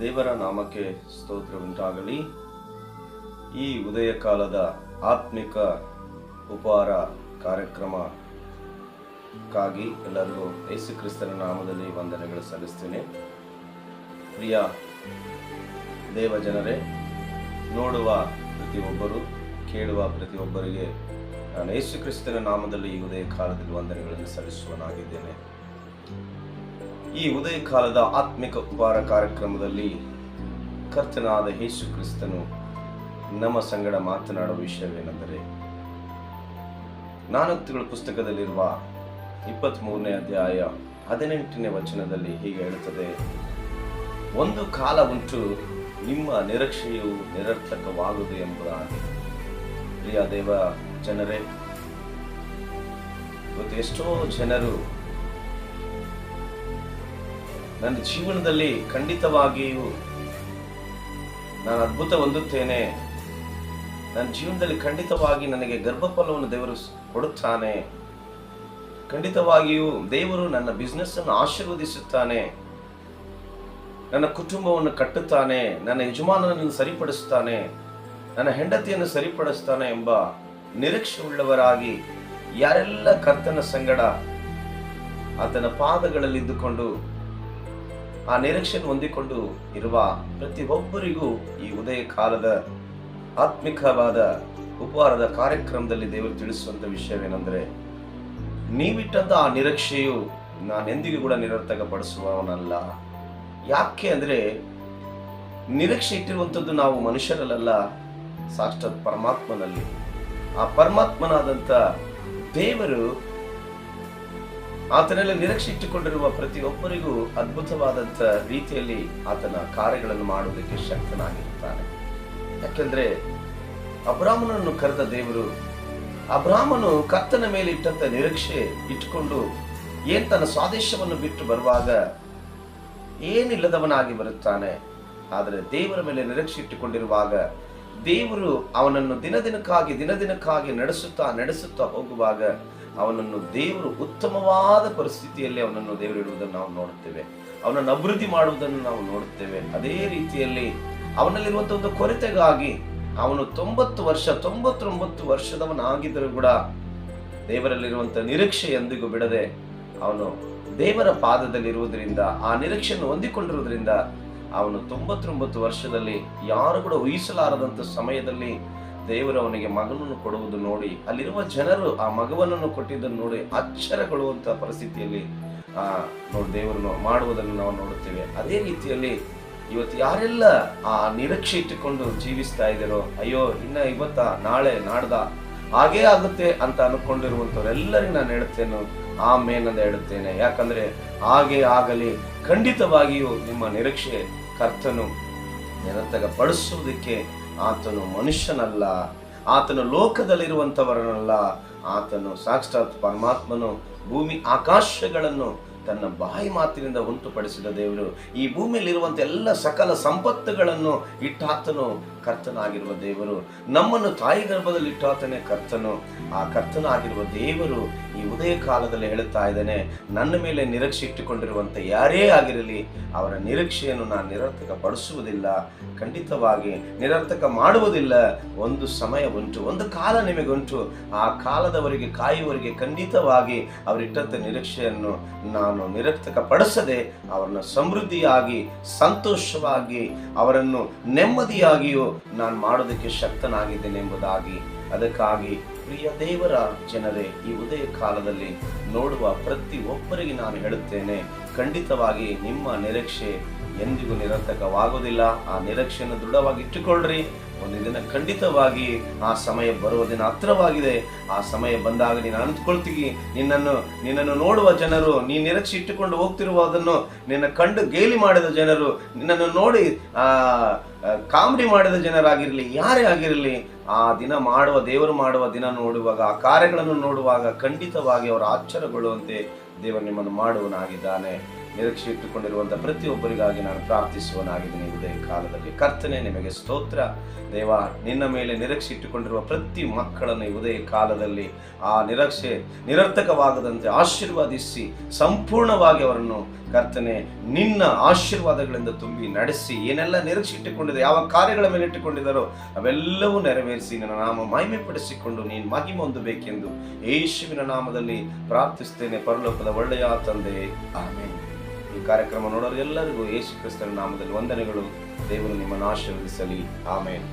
ದೇವರ ನಾಮಕ್ಕೆ ಸ್ತೋತ್ರ ಉಂಟಾಗಲಿ ಈ ಉದಯ ಕಾಲದ ಆತ್ಮಿಕ ಉಪಹಾರ ಕಾರ್ಯಕ್ರಮಕ್ಕಾಗಿ ಎಲ್ಲರಿಗೂ ಯೇಸು ಕ್ರಿಸ್ತನ ನಾಮದಲ್ಲಿ ವಂದನೆಗಳು ಸಲ್ಲಿಸ್ತೇನೆ. ಪ್ರಿಯ ದೇವಜನರೇ, ನೋಡುವ ಪ್ರತಿಯೊಬ್ಬರು, ಕೇಳುವ ಪ್ರತಿಯೊಬ್ಬರಿಗೆ ನಾನು ಯೇಸು ಕ್ರಿಸ್ತನ ನಾಮದಲ್ಲಿ ಈ ಉದಯ ಕಾಲದಲ್ಲಿ ವಂದನೆಗಳನ್ನು ಸಲ್ಲಿಸುವನಾಗಿದ್ದೇನೆ ಈ ಉದಯ ಕಾಲದ ಆತ್ಮಿಕ ಉಪಹಾರ ಕಾರ್ಯಕ್ರಮದಲ್ಲಿ ಕರ್ತನಾದ ಯೇಸು ಕ್ರಿಸ್ತನು ನಮ್ಮ ಸಂಗಡ ಮಾತನಾಡುವ ವಿಷಯವೇನೆಂದರೆ ನಾನಕ್ತಿಗಳ ಪುಸ್ತಕದಲ್ಲಿರುವ ಇಪ್ಪತ್ತ್ ಮೂರನೇ ಅಧ್ಯಾಯ ಹದಿನೆಂಟನೇ ವಚನದಲ್ಲಿ ಹೀಗೆ ಹೇಳುತ್ತದೆ, ಒಂದು ಕಾಲ ಉಂಟು ನಿಮ್ಮ ನಿರೀಕ್ಷೆಯು ನಿರರ್ಥಕವಾಗುವುದು ಎಂಬುದಾಗಿ. ಪ್ರಿಯ ದೇವ ಜನರೇ, ಇವತ್ತು ಎಷ್ಟೋ ಜನರು ನನ್ನ ಜೀವನದಲ್ಲಿ ಖಂಡಿತವಾಗಿಯೂ ನಾನು ಅದ್ಭುತ ಹೊಂದುತ್ತೇನೆ. ನನ್ನ ಜೀವನದಲ್ಲಿ ಖಂಡಿತವಾಗಿ ನನಗೆ ಗರ್ಭಫಲವನ್ನು ದೇವರು ಕೊಡುತ್ತಾನೆ. ಖಂಡಿತವಾಗಿಯೂ ದೇವರು ನನ್ನ ಬಿಸ್ನೆಸ್ ಅನ್ನು ಆಶೀರ್ವದಿಸುತ್ತಾನೆ. ನನ್ನ ಕುಟುಂಬವನ್ನು ಕಟ್ಟುತ್ತಾನೆ. ನನ್ನ ಯಜಮಾನನನ್ನು ಸರಿಪಡಿಸುತ್ತಾನೆ. ನನ್ನ ಹೆಂಡತಿಯನ್ನು ಸರಿಪಡಿಸ್ತಾನೆ ಎಂಬ ನಿರೀಕ್ಷೆ ಉಳ್ಳವರಾಗಿ ಯಾರೆಲ್ಲ ಕರ್ತನ ಸಂಗಡ ಆತನ ಪಾದಗಳಲ್ಲಿ ಇದ್ದುಕೊಂಡು ಆ ನಿರೀಕ್ಷೆಯನ್ನು ಹೊಂದಿಕೊಂಡು ಇರುವ ಪ್ರತಿಯೊಬ್ಬರಿಗೂ ಈ ಉದಯ ಕಾಲದ ಆತ್ಮಿಕವಾದ ಉಪಹಾರದ ಕಾರ್ಯಕ್ರಮದಲ್ಲಿ ದೇವರು ತಿಳಿಸುವಂತ ವಿಷಯವೇನೆಂದರೆ, ನೀವಿಟ್ಟಂತ ಆ ನಿರೀಕ್ಷೆಯು ನಾನೆಂದಿಗೂ ಕೂಡ ನಿರರ್ಥಕ ಪಡಿಸುವವನಲ್ಲ ಯಾಕೆ ಅಂದರೆ, ನಿರೀಕ್ಷೆ ಇಟ್ಟಿರುವಂಥದ್ದು ನಾವು ಮನುಷ್ಯರಲ್ಲ ಸಾಕ್ಷಾತ್ ಪರಮಾತ್ಮನಲ್ಲಿ. ಆ ಪರಮಾತ್ಮನಾದಂಥ ದೇವರು ಆತನಲ್ಲಿ ನಿರೀಕ್ಷೆ ಇಟ್ಟುಕೊಂಡಿರುವ ಪ್ರತಿಯೊಬ್ಬರಿಗೂ ಅದ್ಭುತವಾದಂಥ ರೀತಿಯಲ್ಲಿ ಆತನ ಕಾರ್ಯಗಳನ್ನು ಮಾಡುವುದಕ್ಕೆ ಶಕ್ತನಾಗಿರುತ್ತಾನೆ. ಯಾಕೆಂದ್ರೆ ಅಬ್ರಾಹ್ಮನನ್ನು ಕರೆದ ದೇವರು ಅಬ್ರಾಹ್ಮನು ಕರ್ತನ ಮೇಲೆ ಇಟ್ಟಂತ ನಿರೀಕ್ಷೆ ಇಟ್ಟುಕೊಂಡು ಏನ್ ತನ್ನ ಸ್ವಾದೇಶವನ್ನು ಬಿಟ್ಟು ಬರುವಾಗ ಏನಿಲ್ಲದವನಾಗಿ ಬರುತ್ತಾನೆ. ಆದರೆ ದೇವರ ಮೇಲೆ ನಿರೀಕ್ಷೆ ಇಟ್ಟುಕೊಂಡಿರುವಾಗ ದೇವರು ಅವನನ್ನು ದಿನದಿನಕ್ಕಾಗಿ ದಿನದಿನಕ್ಕಾಗಿ ನಡೆಸುತ್ತಾ ನಡೆಸುತ್ತಾ ಹೋಗುವಾಗ ಅವನನ್ನು ದೇವರು ಉತ್ತಮವಾದ ಪರಿಸ್ಥಿತಿಯಲ್ಲಿ ಅವನನ್ನು ದೇವರು ಇಡುವುದನ್ನು ನಾವು ನೋಡುತ್ತೇವೆ. ಅವನನ್ನು ಅಭಿವೃದ್ಧಿ ಮಾಡುವುದನ್ನು ನಾವು ನೋಡುತ್ತೇವೆ. ಅದೇ ರೀತಿಯಲ್ಲಿ ಅವನಲ್ಲಿರುವಂತಹ ಒಂದು ಕೊರತೆಗಾಗಿ ಅವನು ತೊಂಬತ್ತು ವರ್ಷ, ತೊಂಬತ್ತೊಂಬತ್ತು ವರ್ಷದವನಾಗಿದ್ದರೂ ಕೂಡ ದೇವರಲ್ಲಿರುವಂತಹ ನಿರೀಕ್ಷೆ ಎಂದಿಗೂ ಬಿಡದೆ ಅವನು ದೇವರ ಪಾದದಲ್ಲಿರುವುದರಿಂದ, ಆ ನಿರೀಕ್ಷೆಯನ್ನು ಹೊಂದಿಕೊಂಡಿರುವುದರಿಂದ ಅವನು ತೊಂಬತ್ತೊಂಬತ್ತು ವರ್ಷದಲ್ಲಿ ಯಾರು ಕೂಡ ಊಹಿಸಲಾರದಂಥ ಸಮಯದಲ್ಲಿ ದೇವರು ಅವನಿಗೆ ಮಗನನ್ನು ಕೊಡುವುದು ನೋಡಿ, ಅಲ್ಲಿರುವ ಜನರು ಆ ಮಗವನನ್ನು ಕೊಟ್ಟಿದ್ದನ್ನು ನೋಡಿ ಅಚ್ಚರಗೊಳ್ಳುವಂತಹ ಪರಿಸ್ಥಿತಿಯಲ್ಲಿ, ಆ, ನೋಡಿ ದೇವರನ್ನು ಮಾಡುವುದನ್ನು ನಾವು ನೋಡುತ್ತೇವೆ. ಅದೇ ರೀತಿಯಲ್ಲಿ ಇವತ್ತು ಯಾರೆಲ್ಲ ಆ ನಿರೀಕ್ಷೆ ಇಟ್ಟುಕೊಂಡು ಜೀವಿಸ್ತಾ ಇದ್ದಾರೋ, ಅಯ್ಯೋ, ಇನ್ನ ಇವತ್ತ ನಾಳೆ ನಾಡ್ದ ಹಾಗೇ ಆಗುತ್ತೆ ಅಂತ ಅನ್ಕೊಂಡಿರುವಂತವ್ರೆಲ್ಲರಿಗೂ ನಾನು ಹೇಳುತ್ತೇನೆ ಆ ಮೇನಂದ ಹೇಳುತ್ತೇನೆ. ಯಾಕಂದ್ರೆ ಹಾಗೆ ಆಗಲಿ, ಖಂಡಿತವಾಗಿಯೂ ನಿಮ್ಮ ನಿರೀಕ್ಷೆ ಕರ್ತನು ನಿರಂತರ ಪಡಿಸುವುದಕ್ಕೆ ಆತನು ಮನುಷ್ಯನಲ್ಲ, ಆತನು ಲೋಕದಲ್ಲಿರುವಂಥವರನ್ನಲ್ಲ ಆತನು ಸಾಕ್ಷಾತ್ ಪರಮಾತ್ಮನು ಭೂಮಿ ಆಕಾಶಗಳನ್ನು ತನ್ನ ಬಾಯಿ ಮಾತಿನಿಂದ ಉಂಟುಪಡಿಸಿದ ದೇವರು. ಈ ಭೂಮಿಯಲ್ಲಿರುವಂತ ಎಲ್ಲ ಸಕಲ ಸಂಪತ್ತುಗಳನ್ನು ಇಟ್ಟಾತನು. ಕರ್ತನಾಗಿರುವ ದೇವರು ನಮ್ಮನ್ನು ತಾಯಿ ಗರ್ಭದಲ್ಲಿ ಇಟ್ಟಾತನೇ ಕರ್ತನು. ಆ ಕರ್ತನಾಗಿರುವ ದೇವರು ಈ ಉದಯ ಕಾಲದಲ್ಲಿ ಹೇಳುತ್ತಾ ಇದ್ದಾನೆ, ನನ್ನ ಮೇಲೆ ನಿರೀಕ್ಷೆ ಇಟ್ಟುಕೊಂಡಿರುವಂಥ ಯಾರೇ ಆಗಿರಲಿ ಅವರ ನಿರೀಕ್ಷೆಯನ್ನು ನಾನು ನಿರರ್ಥಕ ಪಡಿಸುವುದಿಲ್ಲ ಖಂಡಿತವಾಗಿ ನಿರರ್ಥಕ ಮಾಡುವುದಿಲ್ಲ ಒಂದು ಸಮಯ ಉಂಟು, ಒಂದು ಕಾಲ ನಿಮಗುಂಟು ಆ ಕಾಲದವರೆಗೆ, ಕಾಯುವವರಿಗೆ ಖಂಡಿತವಾಗಿ ಅವರಿಟ್ಟಂತ ನಿರೀಕ್ಷೆಯನ್ನು ನಾನು ನಿರರ್ಥಕ ಪಡಿಸದೆ ಅವರನ್ನು ಸಮೃದ್ಧಿಯಾಗಿ, ಸಂತೋಷವಾಗಿ, ಅವರನ್ನು ನೆಮ್ಮದಿಯಾಗಿಯೂ ನಾನು ಮಾಡೋದಕ್ಕೆ ಶಕ್ತನಾಗಿದ್ದೇನೆ ಎಂಬುದಾಗಿ, ಅದಕ್ಕಾಗಿ ಪ್ರಿಯ ದೇವರ ಜನರೇ, ಈ ಉದಯ ಕಾಲದಲ್ಲಿ ನೋಡುವ ಪ್ರತಿ ಒಬ್ಬರಿಗೆ ನಾನು ಹೇಳುತ್ತೇನೆ, ಖಂಡಿತವಾಗಿ ನಿಮ್ಮ ನಿರೀಕ್ಷೆ ಎಂದಿಗೂ ನಿರರ್ಥಕವಾಗುವುದಿಲ್ಲ. ಆ ನಿರೀಕ್ಷೆಯನ್ನು ದೃಢವಾಗಿ ಇಟ್ಟುಕೊಳ್ಳ್ರಿ ಒಂದು ದಿನ ಖಂಡಿತವಾಗಿ ಆ ಸಮಯ ಬರುವ ದಿನ ಹತ್ರವಾಗಿದೆ. ಆ ಸಮಯ ಬಂದಾಗ ನೀನು ಅಂದ್ಕೊಳ್ತೀವಿ ನಿನ್ನನ್ನು ನಿನ್ನನ್ನು ನೋಡುವ ಜನರು ನೀ ನಿರೀಕ್ಷೆ ಇಟ್ಟುಕೊಂಡು ಹೋಗ್ತಿರುವುದನ್ನು ನಿನ್ನ ಕಂಡು ಗೇಲಿ ಮಾಡಿದ ಜನರು ನಿನ್ನನ್ನು ನೋಡಿ ಆ, ಕಾಮಿಡಿ ಮಾಡಿದ ಜನರಾಗಿರಲಿ ಯಾರೇ ಆಗಿರಲಿ ಆ ದಿನ ಮಾಡುವ ದೇವರು ಮಾಡುವ ದಿನ ನೋಡುವಾಗ ಆ ಕಾರ್ಯಗಳನ್ನು ನೋಡುವಾಗ ಖಂಡಿತವಾಗಿ ಅವರು ಆಶ್ಚರ್ಯಗೊಳ್ಳುವಂತೆ ದೇವರು ನಿಮ್ಮನ್ನು ಮಾಡುವನಾಗಿದ್ದಾನೆ. ನಿರೀಕ್ಷೆ ಇಟ್ಟುಕೊಂಡಿರುವಂತಹ ಪ್ರತಿಯೊಬ್ಬರಿಗಾಗಿ ನಾನು ಪ್ರಾರ್ಥಿಸುವನಾಗಿದ್ದೇನೆ ಉದಯ ಕಾಲದಲ್ಲಿ. ಕರ್ತನೆ, ನಿಮಗೆ ಸ್ತೋತ್ರ. ದೇವ, ನಿನ್ನ ಮೇಲೆ ನಿರೀಕ್ಷೆ ಇಟ್ಟುಕೊಂಡಿರುವ ಪ್ರತಿ ಮಕ್ಕಳನ್ನು ಉದಯ ಕಾಲದಲ್ಲಿ ಆ ನಿರೀಕ್ಷೆ ನಿರರ್ಥಕವಾಗದಂತೆ ಆಶೀರ್ವಾದಿಸಿ, ಸಂಪೂರ್ಣವಾಗಿ ಅವರನ್ನು ಕರ್ತನೆ, ನಿನ್ನ ಆಶೀರ್ವಾದಗಳಿಂದ ತುಂಬಿ ನಡೆಸಿ, ಏನೆಲ್ಲ ನಿರೀಕ್ಷೆ ಇಟ್ಟುಕೊಂಡಿದೆ ಯಾವ ಕಾರ್ಯಗಳ ಮೇಲೆ ಇಟ್ಟುಕೊಂಡಿದ್ದಾರೋ ಅವೆಲ್ಲವೂ ನೆರವೇರಿಸಿ, ನನ್ನ ನಾಮ ಮಹಿಮೆ ಪಡಿಸಿಕೊಂಡು ನೀನು ಮಹಿಮೆ ಹೊಂದಬೇಕೆಂದು ಯೇಸುವಿನ ನಾಮದಲ್ಲಿ ಪ್ರಾರ್ಥಿಸ್ತೇನೆ ಪರಲೋಕದ ಒಳ್ಳೆಯ ತಂದೆ. ಆಮೇಲೆ ಕಾರ್ಯಕ್ರಮ ನೋಡೋರು ಎಲ್ಲರಿಗೂ ಯೇಸು ಕ್ರಿಸ್ತನ ನಾಮದಲ್ಲಿ ವಂದನೆಗಳು. ದೇವರು ನಿಮ್ಮನ್ನು ಆಶೀರ್ವದಿಸಲಿ ಆಮೇಲೆ